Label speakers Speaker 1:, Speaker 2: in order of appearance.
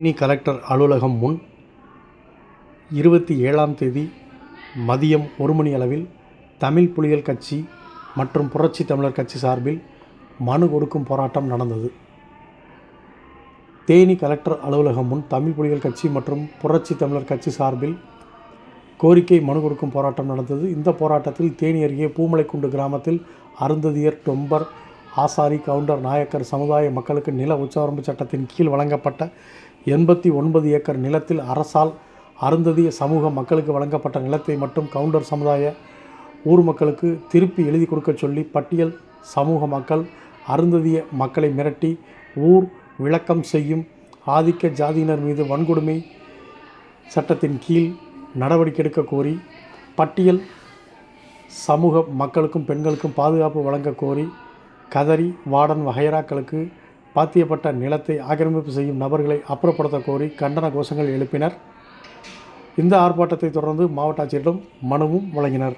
Speaker 1: Theni collector அலுவலகம் முன் இருபத்தி ஏழாம் தேதி மதியம் ஒரு மணி அளவில் தமிழ் புலிகள் கட்சி மற்றும் புரட்சி தமிழர் கட்சி சார்பில் மனு கொடுக்கும் போராட்டம் நடந்தது. தேனி கலெக்டர் அலுவலகம் முன் தமிழ் புலிகள் கட்சி மற்றும் புரட்சி தமிழர் கட்சி சார்பில் கோரிக்கை மனு கொடுக்கும் போராட்டம் நடந்தது. இந்த போராட்டத்தில் தேனி அருகே பூமலைக்குண்டு கிராமத்தில் அருந்ததியர் டொம்பர் ஆசாரி கவுண்டர் நாயக்கர் சமுதாய மக்களுக்கு நில உச்சவரம்பு சட்டத்தின் கீழ் வழங்கப்பட்ட எண்பத்தி ஒன்பது ஏக்கர் நிலத்தில் அரசால் அருந்ததிய சமூக மக்களுக்கு வழங்கப்பட்ட நிலத்தை மட்டும் கவுண்டர் சமுதாய ஊர் மக்களுக்கு திருப்பி எழுதி கொடுக்க சொல்லி பட்டியல் சமூக மக்கள் அருந்ததிய மக்களை மிரட்டி ஊர் விளக்கம் செய்யும் ஆதிக்க ஜாதியினர் மீது வன்கொடுமை சட்டத்தின் கீழ் நடவடிக்கை எடுக்க கோரி பட்டியல் சமூக மக்களுக்கும் பெண்களுக்கும் பாதுகாப்பு வழங்க கோரி கதறி வாடன் வகைராக்களுக்கு பாத்தியப்பட்ட நிலத்தை ஆக்கிரமிப்பு செய்யும் நபர்களை அப்புறப்படுத்த கோரி கண்டன கோஷங்கள் எழுப்பினர். இந்த ஆர்ப்பாட்டத்தை தொடர்ந்து மாவட்ட ஆட்சியரிடம் மனுவும் வழங்கினர்.